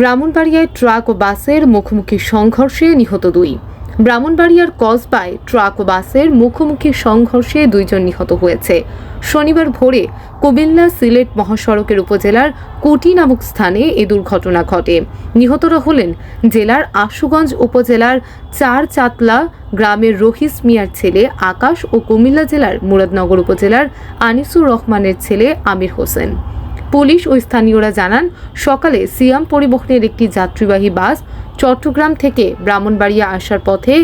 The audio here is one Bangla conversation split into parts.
ব্রাহ্মণবাড়িয়ায় ট্রাক ও বাসের মুখোমুখি সংঘর্ষে নিহত দুই। ব্রাহ্মণবাড়িয়ার কসবায় ট্রাক ও বাসের মুখোমুখি সংঘর্ষে দুইজন নিহত হয়েছে। শনিবার ভোরে কুমিল্লা সিলেট মহাসড়কের উপজেলার কুটি নামক স্থানে এ দুর্ঘটনা ঘটে। নিহতরা হলেন জেলার আশুগঞ্জ উপজেলার চার চাতলা গ্রামের রহিস মিয়ার ছেলে আকাশ ও কুমিল্লা জেলার মুরাদনগর উপজেলার আনিসুর রহমানের ছেলে আমির হোসেন। পুলিশ ও স্থানীয়রা জানান, সকালে সিয়াম পরিবহনের একটি যাত্রীবাহী বাস চট্টগ্রাম থেকে ব্রাহ্মণবাড়িয়া আসার পথে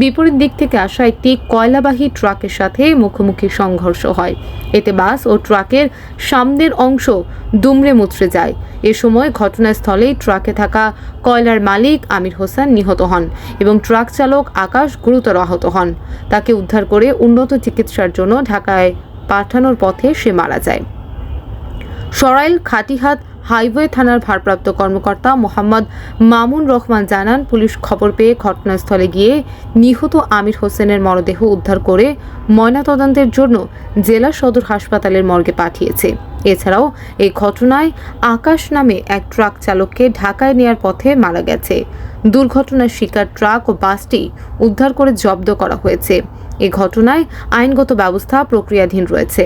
বিপরীত দিক থেকে আসা একটি কয়লাবাহী ট্রাকের সাথে মুখোমুখি সংঘর্ষ হয়। এতে বাস ও ট্রাকের সামনের অংশ দুমড়ে মুচড়ে যায়। এ সময় ঘটনাস্থলেই ট্রাকে থাকা কয়লার মালিক আমির হোসেন নিহত হন এবং ট্রাক চালক আকাশ গুরুতর আহত হন। তাকে উদ্ধার করে উন্নত চিকিৎসার জন্য ঢাকায় পাঠানোর পথে সে মারা যায়। সরাইল খাটিহাট হাইওয়ে থানার ভারপ্রাপ্ত কর্মকর্তা মোহাম্মদ মামুন রহমান জানান, পুলিশ খবর পেয়ে ঘটনাস্থলে গিয়ে নিহত আমির হোসেনের মরদেহ উদ্ধার করে ময়নাতদন্তের জন্য জেলা সদর হাসপাতালের মর্গে পাঠিয়েছে। এছাড়াও এই ঘটনায় আকাশ নামে এক ট্রাক চালককে ঢাকায় নেয়ার পথে মারা গেছে। দুর্ঘটনার শিকার ট্রাক ও বাসটি উদ্ধার করে জব্দ করা হয়েছে। এ ঘটনায় আইনগত ব্যবস্থা প্রক্রিয়াধীন রয়েছে।